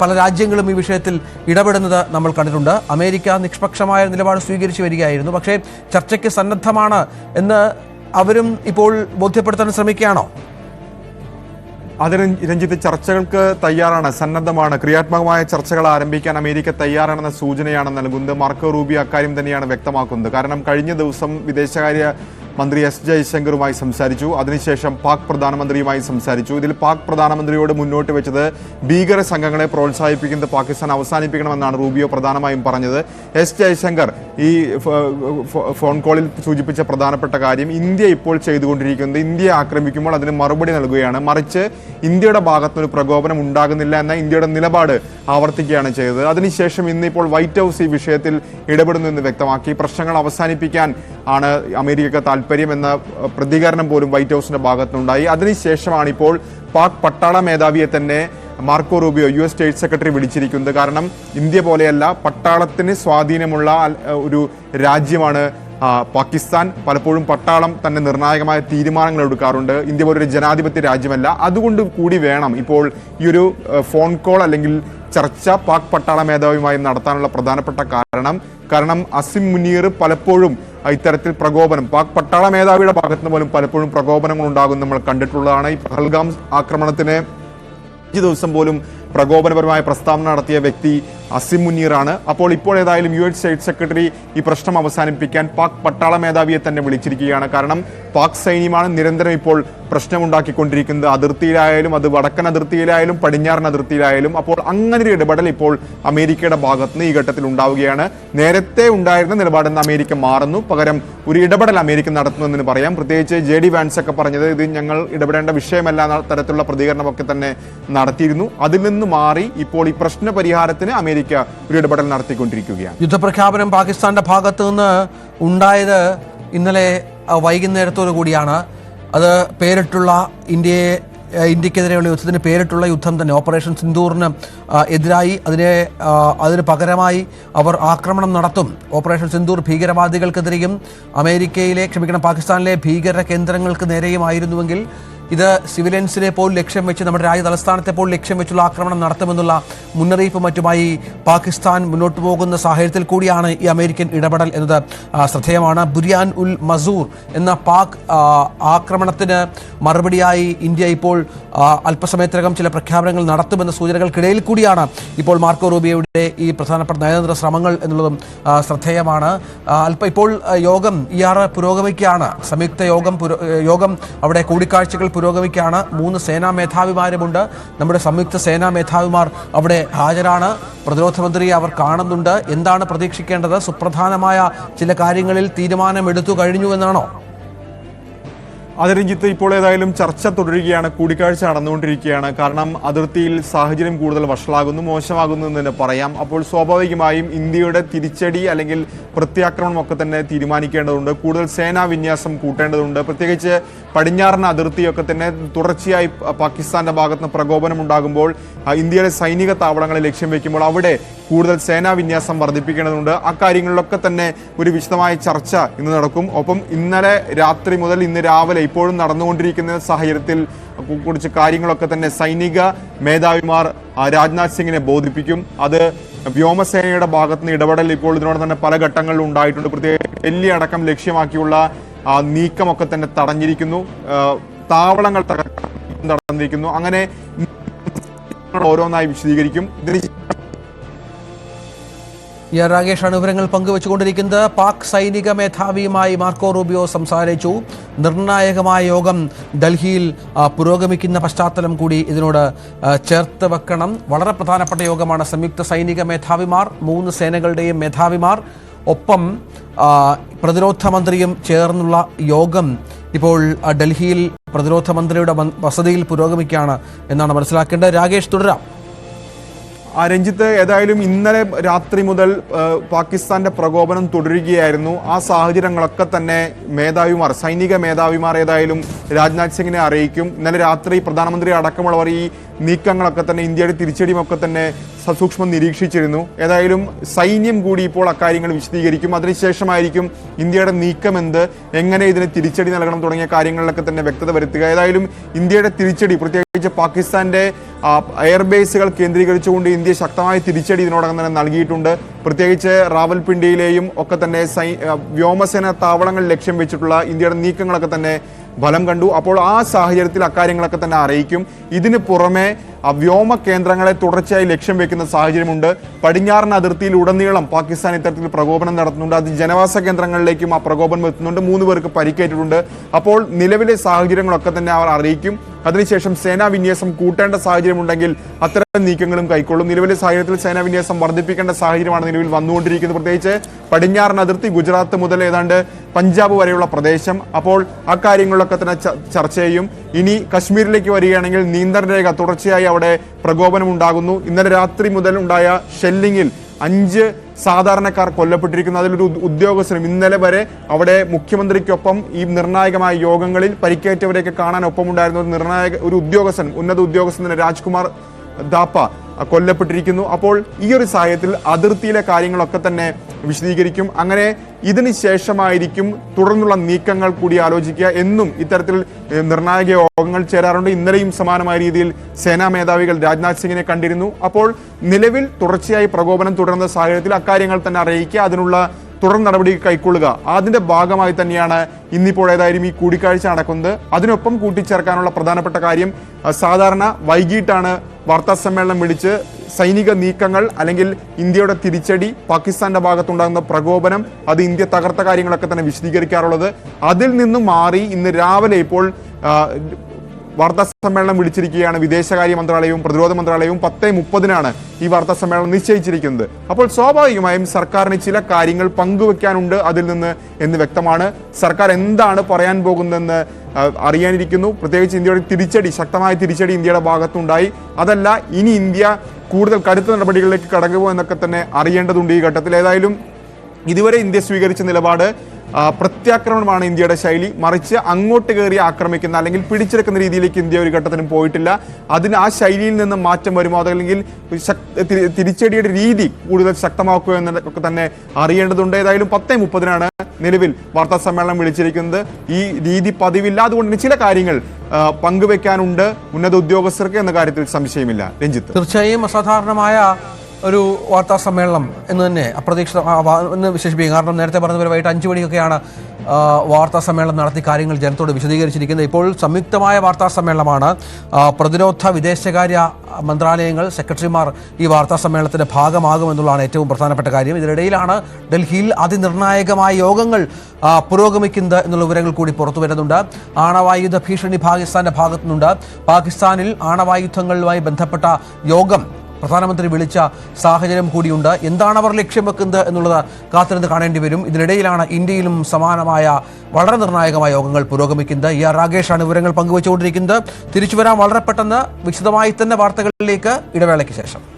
പല രാജ്യങ്ങളും ഈ വിഷയത്തിൽ ഇടപെടുന്നത് നമ്മൾ കണ്ടിട്ടുണ്ട്. അമേരിക്ക നിഷ്പക്ഷമായ നിലപാട് സ്വീകരിച്ചു വരികയായിരുന്നു. പക്ഷേ ചർച്ചയ്ക്ക് സന്നദ്ധമാണ് എന്ന് അവരും ഇപ്പോൾ ബോധ്യപ്പെടുത്താൻ ശ്രമിക്കുകയാണോ? അതിന് രഞ്ജിത്ത് ചർച്ചകൾക്ക് തയ്യാറാണ് സന്നദ്ധമാണ്. ക്രിയാത്മകമായ ചർച്ചകൾ ആരംഭിക്കാൻ അമേരിക്ക തയ്യാറാണെന്ന സൂചനയാണ് നൽകുന്നത്. മാർക്കോ റൂബി അക്കാര്യം തന്നെയാണ് വ്യക്തമാക്കുന്നത്. കാരണം കഴിഞ്ഞ ദിവസം വിദേശകാര്യ മന്ത്രി എസ് ജയശങ്കറുമായി സംസാരിച്ചു. അതിനുശേഷം പാക് പ്രധാനമന്ത്രിയുമായി സംസാരിച്ചു. ഇതിൽ പാക് പ്രധാനമന്ത്രിയോട് മുന്നോട്ട് വെച്ചത് ഭീകര സംഘങ്ങളെ പ്രോത്സാഹിപ്പിക്കുന്നത് പാകിസ്ഥാൻ അവസാനിപ്പിക്കണമെന്നാണ് റൂബിയോ പ്രധാനമായും പറഞ്ഞത്. എസ് ജയശങ്കർ ഈ ഫോൺ കോളിൽ സൂചിപ്പിച്ച പ്രധാനപ്പെട്ട കാര്യം ഇന്ത്യ ഇപ്പോൾ ചെയ്തുകൊണ്ടിരിക്കുന്നത് ഇന്ത്യയെ ആക്രമിക്കുമ്പോൾ അതിന് മറുപടി നൽകുകയാണ്. മറിച്ച് ഇന്ത്യയുടെ ഭാഗത്തുനിന്ന് പ്രകോപനം ഉണ്ടാകുന്നില്ല എന്ന ഇന്ത്യയുടെ നിലപാട് ആവർത്തിക്കുകയാണ് ചെയ്തത്. അതിനുശേഷം ഇന്നിപ്പോൾ വൈറ്റ് ഹൗസ് ഈ വിഷയത്തിൽ ഇടപെടുന്നു എന്ന് വ്യക്തമാക്കി. പ്രശ്നങ്ങൾ അവസാനിപ്പിക്കാൻ ആണ് അമേരിക്കക്ക് താല്പര്യമെന്ന പ്രതികരണം പോലും വൈറ്റ് ഹൗസിന്റെ ഭാഗത്തുനിന്നുണ്ടായി. അതിനുശേഷമാണ് ഇപ്പോൾ പാക് പട്ടാള മേധാവിയെ തന്നെ Marco Rubio U S state secretary വിളിച്ചിരിക്കുന്നത്. കാരണം ഇന്ത്യ പോലെയല്ല പട്ടാളത്തിന് സ്വാധീനമുള്ള ഒരു രാജ്യമാണ് പാകിസ്ഥാൻ. പലപ്പോഴും പട്ടാളം തന്നെ നിർണായകമായ തീരുമാനങ്ങൾ എടുക്കാറുണ്ട്. ഇന്ത്യ പോലൊരു ജനാധിപത്യ രാജ്യമല്ല. അതുകൊണ്ട് കൂടി വേണം ഇപ്പോൾ ഈ ഒരു ഫോൺ കോൾ അല്ലെങ്കിൽ ചർച്ച പാക് പട്ടാള മേധാവിയുമായി നടത്താനുള്ള പ്രധാനപ്പെട്ട കാരണം കാരണം അസിം മുനീർ പലപ്പോഴും ഇത്തരത്തിൽ പ്രകോപനം പാക് പട്ടാള മേധാവിയുടെ ഭാഗത്ത് നിന്ന് പോലും പലപ്പോഴും പ്രകോപനങ്ങൾ ഉണ്ടാകും നമ്മൾ കണ്ടിട്ടുള്ളതാണ്. ഈ പഹൽഗാം ആക്രമണത്തിന് അഞ്ച് ദിവസം പോലും പ്രകോപനപരമായ പ്രസ്താവന നടത്തിയ വ്യക്തി അസിം മുനീറാണ്. അപ്പോൾ ഇപ്പോൾ ഏതായാലും യു എസ് സ്റ്റേറ്റ് സെക്രട്ടറി ഈ പ്രശ്നം അവസാനിപ്പിക്കാൻ പാക് പട്ടാള മേധാവിയെ തന്നെ വിളിച്ചിരിക്കുകയാണ്. കാരണം പാക് സൈന്യമാണ് നിരന്തരം ഇപ്പോൾ പ്രശ്നമുണ്ടാക്കിക്കൊണ്ടിരിക്കുന്നത്. അതിർത്തിയിലായാലും അത് വടക്കൻ അതിർത്തിയിലായാലും പടിഞ്ഞാറൻ അതിർത്തിയിലായാലും. അപ്പോൾ അങ്ങനെ ഒരു ഇടപെടൽ ഇപ്പോൾ അമേരിക്കയുടെ ഭാഗത്തുനിന്ന് ഈ ഘട്ടത്തിൽ ഉണ്ടാവുകയാണ്. നേരത്തെ ഉണ്ടായിരുന്ന നിലപാടിൽ നിന്ന് അമേരിക്ക മാറുന്നു. പകരം ഒരു ഇടപെടൽ അമേരിക്ക നടത്തുമെന്ന് പറയാം. പ്രത്യേകിച്ച് ജെ ഡി വാൻസ് ഒക്കെ പറഞ്ഞത് ഇത് ഞങ്ങൾ ഇടപെടേണ്ട വിഷയമല്ല തരത്തിലുള്ള പ്രതികരണമൊക്കെ തന്നെ നടത്തിയിരുന്നു. അതിൽ നിന്ന് മാറി ഇപ്പോൾ ഈ പ്രശ്ന പരിഹാരത്തിന് അമേരിക്ക ഒരു ഇടപെടൽ നടത്തിക്കൊണ്ടിരിക്കുകയാണ്. യുദ്ധപ്രഖ്യാപനം പാകിസ്ഥാന്റെ ഭാഗത്തു നിന്ന് ഉണ്ടായത് ഇന്നലെ വൈകുന്നേരത്തോടു കൂടിയാണ്. അത് പേരിട്ടുള്ള ഇന്ത്യയെ ഇന്ത്യക്കെതിരെയുള്ള യുദ്ധത്തിന് പേരിട്ടുള്ള യുദ്ധം തന്നെ. ഓപ്പറേഷൻ സിന്ദൂറിന് എതിരായി അതിനെ അതിന് പകരമായി അവർ ആക്രമണം നടത്തും. ഓപ്പറേഷൻ സിന്ദൂർ ഭീകരവാദികൾക്കെതിരെയും അമേരിക്കയിലെ ക്ഷമിക്കണം പാകിസ്ഥാനിലെ ഭീകര കേന്ദ്രങ്ങൾക്ക് നേരെയുമായിരുന്നുവെങ്കിൽ ഇത് സിവിലിയൻസിനെ പോലും ലക്ഷ്യം വെച്ച് നമ്മുടെ രാജ്യ തലസ്ഥാനത്തെ പോലും ലക്ഷ്യം വെച്ചുള്ള ആക്രമണം നടത്തുമെന്നുള്ള മുന്നറിയിപ്പ് മറ്റുമായി പാകിസ്ഥാൻ മുന്നോട്ട് പോകുന്ന സാഹചര്യത്തിൽ കൂടിയാണ് ഈ അമേരിക്കൻ ഇടപെടൽ എന്നത്. ശ്രദ്ധേയമാണ്. ബുരിയാൻ ഉൽ മസൂർ എന്ന പാക് ആക്രമണത്തിന് മറുപടിയായി ഇന്ത്യ ഇപ്പോൾ അല്പസമയത്തിനകം ചില പ്രഖ്യാപനങ്ങൾ നടത്തുമെന്ന സൂചനകൾക്കിടയിൽ കൂടിയാണ് ഇപ്പോൾ മാർക്കോ റൂബിയയുടെ ഈ പ്രധാനപ്പെട്ട നയതന്ത്ര ശ്രമങ്ങൾ എന്നുള്ളതും ശ്രദ്ധേയമാണ്. അല്പ ഇപ്പോൾ യോഗം ഇയാറ് പുരോഗമിക്കുകയാണ്. സംയുക്ത യോഗം യോഗം അവിടെ കൂടിക്കാഴ്ചകൾ പുരോഗമിക്കുകയാണ് മൂന്ന് സേനാ മേധാവിമാരുമുണ്ട്. നമ്മുടെ സംയുക്ത സേനാ മേധാവിമാർ അവിടെ ഹാജരാണ്. പ്രതിരോധ മന്ത്രിയെ അവർ കാണുന്നുണ്ട്. എന്താണ് പ്രതീക്ഷിക്കേണ്ടത്? സുപ്രധാനമായ ചില കാര്യങ്ങളിൽ തീരുമാനമെടുത്തു കഴിഞ്ഞു എന്നാണോ? അത് രഞ്ജിത്ത് ഇപ്പോൾ ഏതായാലും ചർച്ച തുടരുകയാണ് കൂടിക്കാഴ്ച നടന്നുകൊണ്ടിരിക്കുകയാണ്. കാരണം അതിർത്തിയിൽ സാഹചര്യം കൂടുതൽ വഷളാകുന്നു മോശമാകുന്നു എന്ന് തന്നെ പറയാം. അപ്പോൾ സ്വാഭാവികമായും ഇന്ത്യയുടെ തിരിച്ചടി അല്ലെങ്കിൽ പ്രത്യാക്രമണം ഒക്കെ തന്നെ തീരുമാനിക്കേണ്ടതുണ്ട്. കൂടുതൽ സേനാ വിന്യാസം കൂട്ടേണ്ടതുണ്ട്. പ്രത്യേകിച്ച് പടിഞ്ഞാറൻ അതിർത്തിയൊക്കെ തന്നെ തുടർച്ചയായി പാകിസ്ഥാന്റെ ഭാഗത്ത് നിന്ന് പ്രകോപനം ഉണ്ടാകുമ്പോൾ ഇന്ത്യയുടെ സൈനിക താവളങ്ങളെ ലക്ഷ്യം വയ്ക്കുമ്പോൾ അവിടെ കൂടുതൽ സേനാ വിന്യാസം വർദ്ധിപ്പിക്കേണ്ടതുണ്ട്. അക്കാര്യങ്ങളിലൊക്കെ തന്നെ ഒരു വിശദമായ ചർച്ച ഇന്ന് നടക്കും. ഒപ്പം ഇന്നലെ രാത്രി മുതൽ ഇന്ന് രാവിലെ ഇപ്പോഴും നടന്നുകൊണ്ടിരിക്കുന്ന സാഹചര്യത്തിൽ കുറിച്ച് കാര്യങ്ങളൊക്കെ തന്നെ സൈനിക മേധാവിമാർ രാജ്നാഥ് സിംഗിനെ ബോധിപ്പിക്കും. അത് വ്യോമസേനയുടെ ഭാഗത്ത് നിന്ന് ഇടപെടൽ ഇപ്പോൾ ഇതിനോട് തന്നെ പല ഘട്ടങ്ങളിലും ഉണ്ടായിട്ടുണ്ട്. പ്രത്യേക ഡൽഹി അടക്കം ലക്ഷ്യമാക്കിയുള്ള നീക്കമൊക്കെ തന്നെ തടഞ്ഞിരിക്കുന്നു. താവളങ്ങൾ തടഞ്ഞിരിക്കുന്നു അങ്ങനെ ഓരോന്നായി വിശദീകരിക്കും. ഇതിന് ഈ രാകേഷാണ് വിവരങ്ങൾ പങ്കുവച്ചുകൊണ്ടിരിക്കുന്നത്. പാക് സൈനിക മേധാവിയുമായി മാർക്കോ റൂബിയോ സംസാരിച്ചു. നിർണായകമായ യോഗം ഡൽഹിയിൽ പുരോഗമിക്കുന്ന പശ്ചാത്തലം കൂടി ഇതിനോട് ചേർത്ത് വെക്കണം. വളരെ പ്രധാനപ്പെട്ട യോഗമാണ് സംയുക്ത സൈനിക മേധാവിമാർ മൂന്ന് സേനകളുടെയും മേധാവിമാർ. ഒപ്പം പ്രതിരോധ മന്ത്രിയും ചേർന്നുള്ള യോഗം ഇപ്പോൾ ഡൽഹിയിൽ പ്രതിരോധ മന്ത്രിയുടെ വസതിയിൽ പുരോഗമിക്കുകയാണ് എന്നാണ് മനസ്സിലാക്കേണ്ടത്. രാകേഷ് തുടരാം. രഞ്ജിത്ത് ഏതായാലും ഇന്നലെ രാത്രി മുതൽ പാകിസ്ഥാന്റെ പ്രകോപനം തുടരുകയായിരുന്നു. ആ സാഹചര്യങ്ങളൊക്കെ തന്നെ മേധാവിമാർ സൈനിക മേധാവിമാർ ഏതായാലും രാജ്നാഥ് സിംഗിനെ അറിയിക്കും. ഇന്നലെ രാത്രി പ്രധാനമന്ത്രി അടക്കമുള്ളവർ ഈ നീക്കങ്ങളൊക്കെ തന്നെ ഇന്ത്യയുടെ തിരിച്ചടിയുമൊക്കെ തന്നെ സസൂക്ഷ്മം നിരീക്ഷിച്ചിരുന്നു. ഏതായാലും സൈന്യം കൂടി ഇപ്പോൾ അക്കാര്യങ്ങൾ വിശദീകരിക്കും. അതിനുശേഷമായിരിക്കും ഇന്ത്യയുടെ നീക്കം എന്ത് എങ്ങനെ ഇതിന് തിരിച്ചടി നൽകണം തുടങ്ങിയ കാര്യങ്ങളിലൊക്കെ തന്നെ വ്യക്തത വരുത്തുക. ഏതായാലും ഇന്ത്യയുടെ തിരിച്ചടി പ്രത്യേകിച്ച് പാകിസ്ഥാന്റെ എയർബേസുകൾ കേന്ദ്രീകരിച്ചുകൊണ്ട് ഇന്ത്യ ശക്തമായ തിരിച്ചടി ഇതിനോടകം തന്നെ നൽകിയിട്ടുണ്ട്. പ്രത്യേകിച്ച് റാവൽപിണ്ടിയിലെയും ഒക്കെ തന്നെ സൈ വ്യോമസേന താവളങ്ങൾ ലക്ഷ്യം വെച്ചിട്ടുള്ള ഇന്ത്യയുടെ നീക്കങ്ങളൊക്കെ തന്നെ ഫലം കണ്ടു. അപ്പോൾ ആ സാഹചര്യത്തിൽ അക്കാര്യങ്ങളൊക്കെ തന്നെ അറിയിക്കും. ഇതിന് പുറമെ വ്യോമ കേന്ദ്രങ്ങളെ തുടർച്ചയായി ലക്ഷ്യം വെക്കുന്ന സാഹചര്യമുണ്ട്. പടിഞ്ഞാറൻ അതിർത്തിയിൽ ഉടനീളം പാകിസ്ഥാൻ ഇത്തരത്തിൽ പ്രകോപനം നടത്തുന്നുണ്ട്. അത് ജനവാസ കേന്ദ്രങ്ങളിലേക്കും ആ പ്രകോപനം എത്തുന്നുണ്ട്. മൂന്ന് പേർക്ക് പരിക്കേറ്റിട്ടുണ്ട്. അപ്പോൾ നിലവിലെ സാഹചര്യങ്ങളൊക്കെ തന്നെ അവർ അറിയിക്കും. അതിനുശേഷം സേനാ വിന്യാസം കൂട്ടേണ്ട സാഹചര്യമുണ്ടെങ്കിൽ അത്തരം നീക്കങ്ങളും കൈക്കൊള്ളും. നിലവിലെ സാഹചര്യത്തിൽ സേനാ വിന്യാസം വർദ്ധിപ്പിക്കേണ്ട സാഹചര്യമാണ് നിലവിൽ വന്നുകൊണ്ടിരിക്കുന്നത്. പ്രത്യേകിച്ച് പടിഞ്ഞാറൻ അതിർത്തി ഗുജറാത്ത് മുതൽ ഏതാണ്ട് പഞ്ചാബ് വരെയുള്ള പ്രദേശം. അപ്പോൾ അക്കാര്യങ്ങളിലൊക്കെ തന്നെ ചർച്ച ചെയ്യും. ഇനി കശ്മീരിലേക്ക് വരികയാണെങ്കിൽ നിയന്ത്രണ രേഖ തുടർച്ചയായി അവിടെ പ്രകോപനം ഉണ്ടാകുന്നു ഇന്നലെ രാത്രി മുതൽ ഉണ്ടായ ഷെല്ലിങ്ങിൽ അഞ്ച് സാധാരണക്കാർ കൊല്ലപ്പെട്ടിരിക്കുന്നു. അതിലൊരു ഉദ് ഉദ്യോഗസ്ഥനും ഇന്നലെ വരെ അവിടെ മുഖ്യമന്ത്രിക്കൊപ്പം ഈ നിർണായകമായ യോഗങ്ങളിൽ പരിക്കേറ്റവരെയൊക്കെ കാണാൻ ഒപ്പമുണ്ടായിരുന്ന ഒരു നിർണായക ഒരു ഉദ്യോഗസ്ഥൻ ഉന്നത ഉദ്യോഗസ്ഥൻ രാജ്കുമാർ ദാപ്പ. കൊല്ലപ്പെട്ടിരിക്കുന്നു. അപ്പോൾ ഈ ഒരു സാഹചര്യത്തിൽ അതിർത്തിയിലെ കാര്യങ്ങളൊക്കെ തന്നെ വിശദീകരിക്കും. അങ്ങനെ ഇതിന് ശേഷമായിരിക്കും തുടർന്നുള്ള നീക്കങ്ങൾ കൂടി ആലോചിക്കുക. എന്നും ഇത്തരത്തിൽ നിർണായക യോഗങ്ങൾ ചേരാറുണ്ട്. ഇന്നലെയും സമാനമായ രീതിയിൽ സേനാ മേധാവികൾ രാജ്നാഥ് സിംഗിനെ കണ്ടിരുന്നു. അപ്പോൾ നിലവിൽ തുടർച്ചയായി പ്രകോപനം തുടരുന്ന സാഹചര്യത്തിൽ അക്കാര്യങ്ങൾ തന്നെ അറിയിക്കുക. അതിനുള്ള തുടർ നടപടി കൈക്കൊള്ളുക. അതിന്റെ ഭാഗമായി തന്നെയാണ് ഇന്നിപ്പോൾ ഏതായാലും ഈ കൂടിക്കാഴ്ച നടക്കുന്നത്. അതിനൊപ്പം കൂട്ടിച്ചേർക്കാനുള്ള പ്രധാനപ്പെട്ട കാര്യം സാധാരണ വൈകിട്ടാണ് വാർത്താ സമ്മേളനം വിളിച്ച് സൈനിക നീക്കങ്ങൾ അല്ലെങ്കിൽ ഇന്ത്യയുടെ തിരിച്ചടി പാകിസ്ഥാന്റെ ഭാഗത്തുണ്ടാകുന്ന പ്രകോപനം അത് ഇന്ത്യ തകർത്ത കാര്യങ്ങളൊക്കെ തന്നെ വിശദീകരിക്കാറുള്ളത്. അതിൽ നിന്നും മാറി ഇന്ന് രാവിലെ ഇപ്പോൾ വാർത്താ സമ്മേളനം വിളിച്ചിരിക്കുകയാണ്. വിദേശകാര്യ മന്ത്രാലയവും പ്രതിരോധ മന്ത്രാലയവും പത്തേ മുപ്പതിനാണ് ഈ വാർത്താ സമ്മേളനം നിശ്ചയിച്ചിരിക്കുന്നത്. അപ്പോൾ സ്വാഭാവികമായും സർക്കാരിന് ചില കാര്യങ്ങൾ പങ്കുവെക്കാനുണ്ട് അതിൽ നിന്ന് എന്ന് വ്യക്തമാണ്. സർക്കാർ എന്താണ് പറയാൻ പോകുന്നതെന്ന് അറിയാനിരിക്കുന്നു. പ്രത്യേകിച്ച് ഇന്ത്യയുടെ തിരിച്ചടി ശക്തമായ തിരിച്ചടി ഇന്ത്യയുടെ ഭാഗത്തുണ്ടായി. അതല്ല ഇനി ഇന്ത്യ കൂടുതൽ കടുത്ത നടപടികളിലേക്ക് കടക്കുമോ എന്നൊക്കെ തന്നെ അറിയേണ്ടതുണ്ട് ഈ ഘട്ടത്തിൽ. ഏതായാലും ഇതുവരെ ഇന്ത്യ സ്വീകരിച്ച നിലപാട് പ്രത്യാക്രമണമാണ് ഇന്ത്യയുടെ ശൈലി. മറിച്ച് അങ്ങോട്ട് കയറി ആക്രമിക്കുന്ന അല്ലെങ്കിൽ പിടിച്ചെടുക്കുന്ന രീതിയിലേക്ക് ഇന്ത്യ ഒരു ഘട്ടത്തിനും പോയിട്ടില്ല. അതിന് ആ ശൈലിയിൽ നിന്ന് മാറ്റം വരുമോ? അതല്ലെങ്കിൽ തിരിച്ചടിയുടെ രീതി കൂടുതൽ ശക്തമാക്കുക എന്നൊക്കെ തന്നെ അറിയേണ്ടതുണ്ട്. ഏതായാലും പത്തേ മുപ്പതിനാണ് നിലവിൽ വാർത്താ സമ്മേളനം വിളിച്ചിരിക്കുന്നത്. ഈ രീതി പതിവില്ല. അതുകൊണ്ട് ചില കാര്യങ്ങൾ പങ്കുവെക്കാനുണ്ട്. ഉന്നത ഉദ്യോഗസ്ഥർക്ക് എന്ന കാര്യത്തിൽ സംശയമില്ല. രഞ്ജിത്ത്. തീർച്ചയായും അസാധാരണമായ ഒരു വാർത്താ സമ്മേളനം എന്ന് തന്നെ അപ്രതീക്ഷിത എന്ന് വിശേഷിപ്പിക്കും. കാരണം നേരത്തെ പറഞ്ഞതുപോലെ വൈകിട്ട് അഞ്ചു മണിക്കൊക്കെയാണ് വാർത്താ സമ്മേളനം നടത്തി കാര്യങ്ങൾ ജനത്തോട് വിശദീകരിച്ചിരിക്കുന്നത്. ഇപ്പോൾ സംയുക്തമായ വാർത്താ സമ്മേളനമാണ് പ്രതിരോധ വിദേശകാര്യ മന്ത്രാലയങ്ങൾ സെക്രട്ടറിമാർ ഈ വാർത്താ സമ്മേളനത്തിന്റെ ഭാഗമാകുമെന്നുള്ളതാണ് ഏറ്റവും പ്രധാനപ്പെട്ട കാര്യം. ഇതിനിടയിലാണ് ഡൽഹിയിൽ അതിനിർണായകമായ യോഗങ്ങൾ പുരോഗമിക്കുന്നത് എന്നുള്ള വിവരങ്ങൾ കൂടി പുറത്തു വരുന്നുണ്ട്. ആണവായുധ ഭീഷണി പാകിസ്ഥാന്റെ ഭാഗത്തുനിന്നുണ്ട്. പാകിസ്ഥാനിൽ ആണവായുധങ്ങളുമായി ബന്ധപ്പെട്ട യോഗം പ്രധാനമന്ത്രി വിളിച്ച സാഹചര്യം കൂടിയുണ്ട്. എന്താണ് അവർ ലക്ഷ്യം വെക്കുന്നത് എന്നുള്ളത് കാത്തിരുന്ന് കാണേണ്ടി വരും. ഇതിനിടയിലാണ് ഇന്ത്യയിലും സമാനമായ വളരെ നിർണായകമായ യോഗങ്ങൾ പുരോഗമിക്കുന്നത്. ഇ ആർ രാകേഷാണ് വിവരങ്ങൾ പങ്കുവച്ചുകൊണ്ടിരിക്കുന്നത്. തിരിച്ചു വരാൻ വളരെ പെട്ടെന്ന് വിശദമായി തന്നെ വാർത്തകളിലേക്ക് ഇടവേളയ്ക്ക് ശേഷം.